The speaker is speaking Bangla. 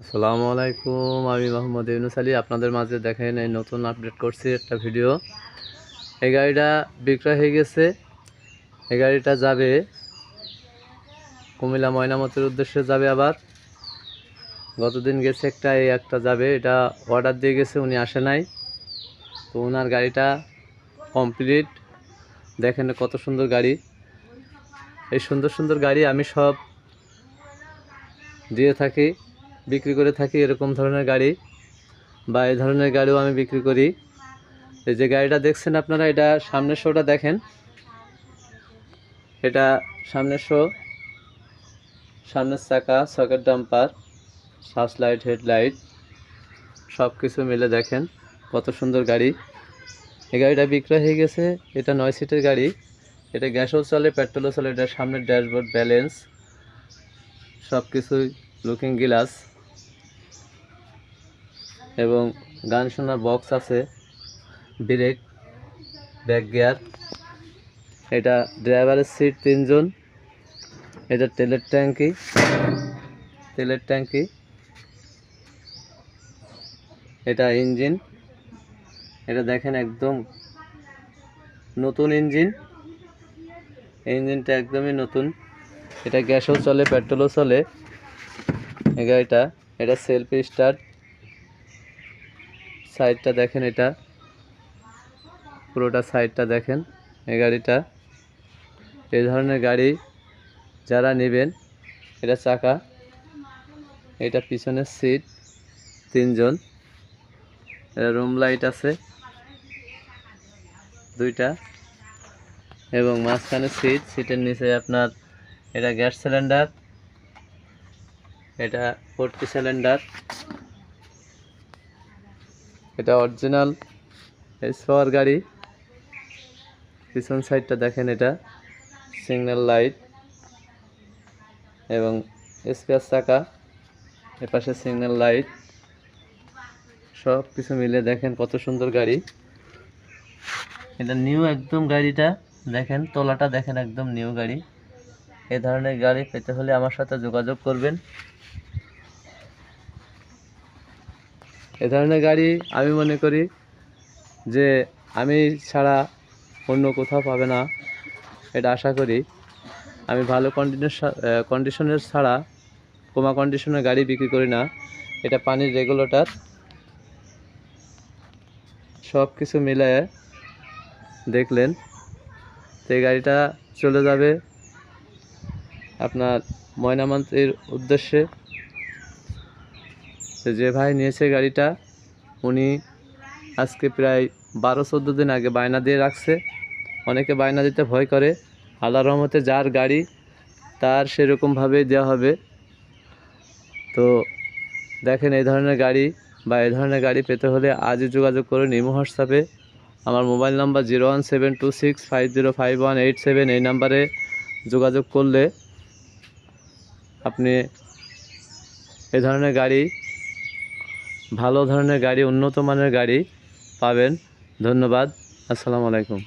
আসসালামু আলাইকুম, আমি মোহাম্মদ ইউনুস আলী। আপনাদের মাঝে দেখেন এই নতুন আপডেট করছি একটা ভিডিও এই গাড়িটা বিক্রয় হয়ে গেছে। এই গাড়িটা যাবে কুমিল্লা ময়নামতের উদ্দেশ্যে যাবে আবার। গতদিন গেছে একটা, এই একটা যাবে। এটা অর্ডার দিয়ে গেছে, উনি আসে নাই। তো ওনার গাড়িটা কমপ্লিট দেখেন কত সুন্দর গাড়ি। এই সুন্দর সুন্দর গাড়ি আমি সব দিয়ে থাকি। বিক্রি করে থাকি এরকম ধরনের গাড়ি বা এই ধরনের গাড়িও আমি বিক্রি করি। এই যে গাড়িটা দেখছেন আপনারা, এটা সামনের শোটা দেখেন। এটা সামনের শো। সামনের চাকা, socket damper, search light headlight সব কিছু মিলে দেখেন কত সুন্দর গাড়ি। এই গাড়িটা বিক্রয় হয়ে গেছে, এটা নয় সিটের গাড়ি। এটা গ্যাসও চলে, পেট্রোলও চলে, এটা সামনের ড্যাশবোর্ড, ব্যালেন্স সব কিছুই লুকিং গ্লাস এবং গান শোনার বক্স আছে। ব্রেক ব্যাক গিয়ার এটা ড্রাইভারের সিট তিনজন। এটা তেলের ট্যাঙ্কি। তেলের ট্যাঙ্কি। এটা ইঞ্জিন এটা দেখেন একদম নতুন ইঞ্জিন ইঞ্জিনটা একদমই নতুন। এটা গ্যাসও চলে পেট্রোলও চলে। গাড়িটা, এটা সেলফি স্টার্ট সাইডটা দেখেন এটা। পুরোটা সাইডটা দেখেন এই গাড়িটা। এই ধরনের গাড়ি যারা নেবেন, এটা চাকা, এটা পিছনের সিট তিনজন। এটা রুম লাইট আছে দুইটা এবং মাঝখানে সিট, সিটের নিচে আপনার এটা গ্যাস সিলিন্ডার, এটা ফোর্টি সিলিন্ডার। এটা অরিজিনাল এসপাওয়ার গাড়ি। পিছন সাইডটা দেখেন এটা। সিগন্যাল লাইট এবং স্পেয়ার চাকা। এপাশে সিগন্যাল লাইট সব কিছু মিলে দেখেন কত সুন্দর গাড়ি। এটা নিউ একদম গাড়িটা। দেখেন, তোলাটা দেখেন একদম নিউ গাড়ি। এ ধরনের গাড়ি পেতে হলে আমার সাথে যোগাযোগ করবেন। এ ধরনের গাড়ি আমি মনে করি যে আমি ছাড়া অন্য কোথাও পাবে না, এটা আশা করি। আমি ভালো কন্ডিশনের কন্ডিশনের ছাড়া কোমা কন্ডিশনের গাড়ি বিক্রি করি না, এটা পানির রেগুলেটর সব কিছু মিলায়ে দেখলেন, তো এই গাড়িটা চলে যাবে আপনার ময়নামান্তির উদ্দেশ্যে। তো যে ভাই নিয়েছে গাড়িটা, উনি আজকে প্রায় বারো, চোদ্দ দিন আগে বায়না দিয়ে রাখছে। অনেকে বায়না দিতে ভয় করে। আল্লাহ রহমতে যার গাড়ি, তার সেরকমভাবেই দেওয়া হবে। তো দেখেন এই ধরনের গাড়ি বা এই ধরনের গাড়ি পেতে হলে আজই যোগাযোগ করুন ইমো, হোয়াটসঅ্যাপে। আমার mobile number zero one seven two six five zero five one eight seven এই নাম্বারে যোগাযোগ করলে আপনি এই ধরনের গাড়ি ভালো ধরনের গাড়ি উন্নত মানের গাড়ি পাবেন। ধন্যবাদ। আসসালামু আলাইকুম।